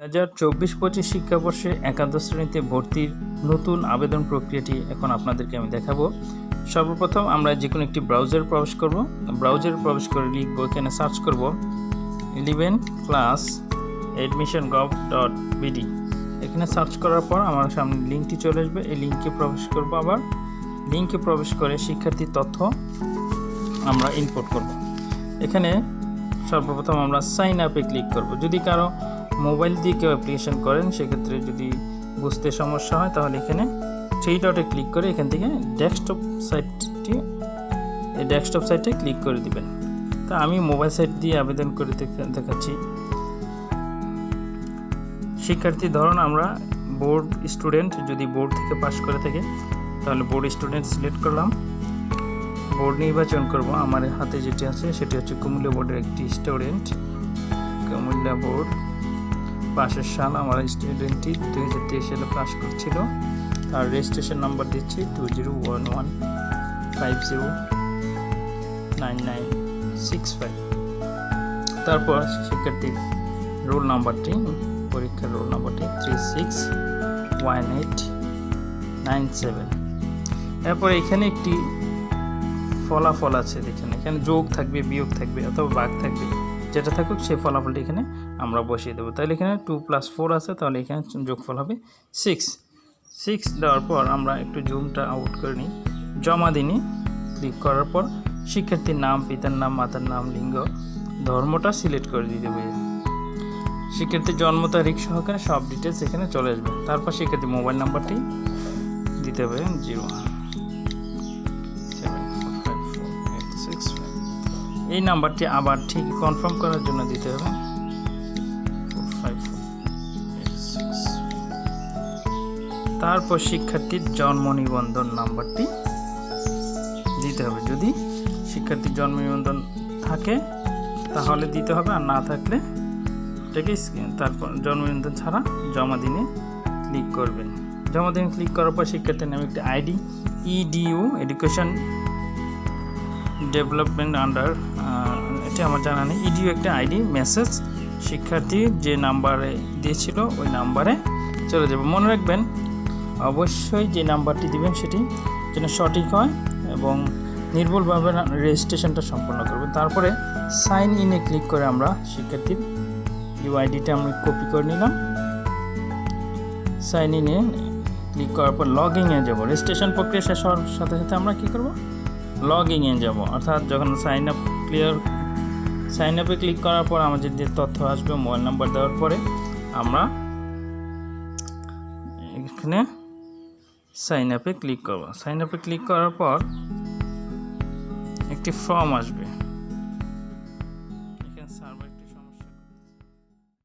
হাজার চব্বিশ পঁচিশ শিক্ষাবর্ষে একাদশ শ্রেণীতে ভর্তির নতুন আবেদন প্রক্রিয়াটি এখন আপনাদেরকে আমি দেখাবো। সর্বপ্রথম আমরা যে কোনো একটি ব্রাউজার প্রবেশ করব। ব্রাউজারে প্রবেশ করে লিখব, এখানে সার্চ করব eleven class admission gov dot BD. এখানে সার্চ করার পর আমার সামনে লিঙ্কটি চলে আসবে। এই লিঙ্কে প্রবেশ করব আবার। লিঙ্কে প্রবেশ করে শিক্ষার্থীর তথ্য আমরা ইনপুট করব। এখানে সর্বপ্রথম আমরা সাইন আপে ক্লিক করব। যদি কারও মোবাইল দিয়ে কেউ অ্যাপ্লিকেশন করেন, সেক্ষেত্রে যদি বুঝতে সমস্যা হয়, তাহলে এখানে থ্রি ডটে ক্লিক করে এখান থেকে ডেস্কটপ সাইটটি এই ডেস্কটপ সাইটে ক্লিক করে দিবেন। তা আমি মোবাইল সাইট দিয়ে আবেদন করে দেখা- দেখাচ্ছি। শিক্ষার্থী, ধরুন আমরা বোর্ড স্টুডেন্ট যদি বোর্ড থেকে পাশ করে থাকে, তাহলে বোর্ড স্টুডেন্ট সিলেক্ট করলাম। বোর্ড নির্বাচন করব। আমার হাতে যেটি আছে, সেটি হচ্ছে কুমিল্লা বোর্ডের একটি স্টুডেন্ট কুমিল্লা বোর্ড পাশের সাল আমার স্টুডেন্টটি দুই হাজার তেইশ সালে পাস করছিল। তার রেজিস্ট্রেশন নাম্বার দিচ্ছি two zero one one five zero nine nine six five তারপর শিক্ষার্থীর রোল নাম্বারটি পরীক্ষার রোল নাম্বারটি three six one eight nine seven এরপর এখানে একটি ফলাফল আছে, দেখেন। এখানে যোগ থাকবে, বিয়োগ থাকবে, অথবা ভাগ থাকবে। যেটা থাকুক সেই ফলাফলটি এখানে আমরা বসিয়ে দেবো। তাহলে এখানে টু প্লাস ফোর আছে, তাহলে এখানে যোগফল হবে সিক্স সিক্স দেওয়ার পর আমরা একটু জুমটা আউট করে নিই। জমা দিনই ক্লিক করার পর শিক্ষার্থীর নাম, পিতার নাম, মাতার নাম, লিঙ্গ, ধর্মটা সিলেক্ট করে দিতে হবে। শিক্ষার্থীর জন্ম তারিখ সহকারে সব ডিটেলস এখানে চলে আসবে। তারপর শিক্ষার্থীর মোবাইল নাম্বারটি দিতে হবে জিরো এই নাম্বারটি আবার ঠিক কনফার্ম করার জন্য দিতে হবে। তারপর শিক্ষার্থীর জন্ম নিবন্ধন নাম্বারটি দিতে হবে। যদি শিক্ষার্থীর জন্ম নিবন্ধন থাকে, তাহলে দিতে হবে। আর না থাকলে এটাকে তারপর জন্ম নিবন্ধন ছাড়া জমা দিনে ক্লিক করবেন। জমা দিনে ক্লিক করার পর শিক্ষার্থীর নামে একটি ID EDU education development under এটি আমার জানা নেই। ইডিও একটা আইডি মেসেজ শিক্ষার্থী যে নাম্বারে দিয়েছিল, ওই নাম্বারে চলে যাবে। মনে রাখবেন, অবশ্যই যে নাম্বারটি দিবেন সেটি যেন সঠিক হয় এবং নির্ভুলভাবে রেজিস্ট্রেশনটা সম্পন্ন করবেন। তারপরে সাইন ইনে ক্লিক করে আমরা শিক্ষার্থীর ইউআইডিটা আমি কপি করে নিলাম। সাইন ইনে ক্লিক করার পর লগইংয়ে যাব। রেজিস্ট্রেশন প্রক্রিয়া শেষ হওয়ার সাথে সাথে আমরা কী করব? লগইংয়ে যাব। অর্থাৎ যখন সাইন আপ ক্লিয়ার সাইন আপে ক্লিক করার পর আমাদের যে তথ্য আসবে মোবাইল নাম্বার দেওয়ার পরে আমরা এখানে সাইন আপে ক্লিক করব। সাইন আপে ক্লিক করার পর একটি ফর্ম আসবে।